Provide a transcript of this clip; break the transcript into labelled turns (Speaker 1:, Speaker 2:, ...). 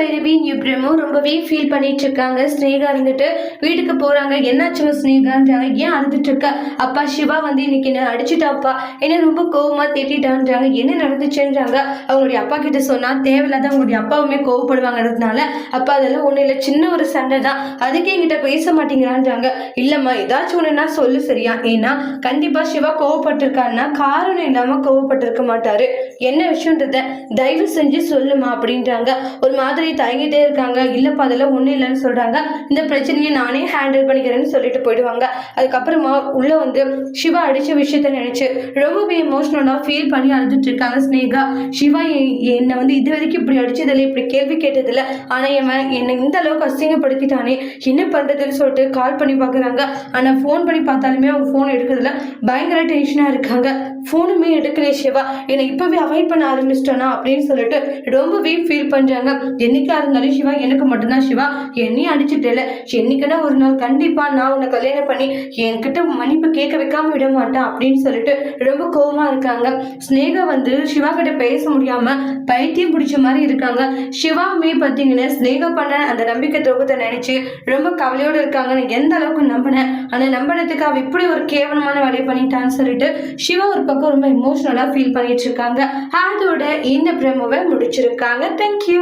Speaker 1: பைரவி நியூப்ரமும் ரொம்பவே ஃபீல் பண்ணிட்டு இருக்காங்க ஸ்னேகா இருந்துட்டு வீட்டுக்கு போறாங்க. என்னாச்சுங்க ஸ்னேகான்றாங்க. ஏன் அழுதுட்டு இருக்க அப்பா சிவா வந்து இன்னைக்கு என்ன அடிச்சுட்டாப்பா. என்ன ரொம்ப கோவமா திட்டான்றாங்க என்ன நடந்துச்சுன்றாங்க? அவங்களுடைய அப்பா கிட்ட சொன்னா தேவையில்லாத அவங்களுடைய அப்பாவுமே கோவப்படுவாங்கிறதுனால அப்பா அதெல்லாம் ஒண்ணும் இல்லை. சின்ன ஒரு சண்டை தான். அதுக்கே என்கிட்ட பேச மாட்டேங்கிறான்றாங்க. இல்லம்மா ஏதாச்சும் ஒண்ணுன்னா சொல்லு சரியா. ஏன்னா கண்டிப்பா சிவா கோவப்பட்டிருக்காருன்னா காரணம் இல்லாம கோவப்பட்டிருக்க மாட்டாரு. என்ன விஷயன்றத தயவு செஞ்சு சொல்லுமா அப்படின்றாங்க. ஒரு மாதிரி தயங்கிட்டே இருக்காங்க. இல்லைப்பா அதெல்லாம் ஒன்றும் இல்லைன்னு சொல்கிறாங்க இந்த பிரச்சனையை நானே ஹேண்டில் பண்ணிக்கிறேன்னு சொல்லிட்டு போயிடுவாங்க. அதுக்கப்புறமா உள்ளே வந்து சிவா அடித்த விஷயத்த நினச்சி ரொம்பவே எமோஷ்னலாக ஃபீல் பண்ணி அழுதுட்டு இருக்காங்க ஸ்னேகா சிவா எ- என்னை வந்து இது வரைக்கும் இப்படி அடித்ததில்லை இப்படி கேள்வி கேட்டதில்ல. ஆனால் இவன் என்னை இந்த அளவுக்கு அசிங்கப்படுத்திட்டானே என்ன பண்ணுறதுன்னு சொல்லிட்டு கால் பண்ணி பார்க்குறாங்க ஆனால் ஃபோன் பண்ணி பார்த்தாலுமே அவங்க ஃபோன் எடுக்கிறதுல பயங்கர டென்ஷனாக இருக்காங்க. ஃபோனுமே எடுக்கலையே சிவா. என்னை இப்போவே அவாய்ட் பண்ண ஆரம்பிச்சிட்டோனா அப்படின்னு சொல்லிட்டு ரொம்பவே ஃபீல் பண்ணுறாங்க என்னைக்கா இருந்தாலும் சிவா எனக்கு மட்டும்தான் சிவா. என்னையும் அடிச்சுட்டேல என்னைக்குன்னா ஒரு நாள் கண்டிப்பா நான் உன்னை கல்யாணம் பண்ணி என்கிட்ட மன்னிப்பு கேட்க வைக்காம விட மாட்டேன் அப்படின்னு சொல்லிட்டு ரொம்ப கோபமா இருக்காங்க. ஸ்னேகா வந்து சிவா கிட்ட பேச முடியாம பைத்தியம் பிடிச்ச மாதிரி இருக்காங்க. சிவாமே பார்த்தீங்கன்னா ஸ்னேகா பண்ண அந்த நம்பிக்கை துரோகத்தை நினைச்சு ரொம்ப கவலையோட இருக்காங்க. நான் எந்த அளவுக்கு நம்பினேன்? ஆனா நம்பினதுக்கு அவ இப்படி ஒரு கேவலமான வேலையை பண்ணிட்டான்னு சொல்லிட்டு சிவா ஒரு பக்கம் ரொம்ப இமோஷனலா ஃபீல் பண்ணிட்டு இருக்காங்க. அதோட இந்த பிரமோவை முடிச்சிருக்காங்க. தேங்க்யூ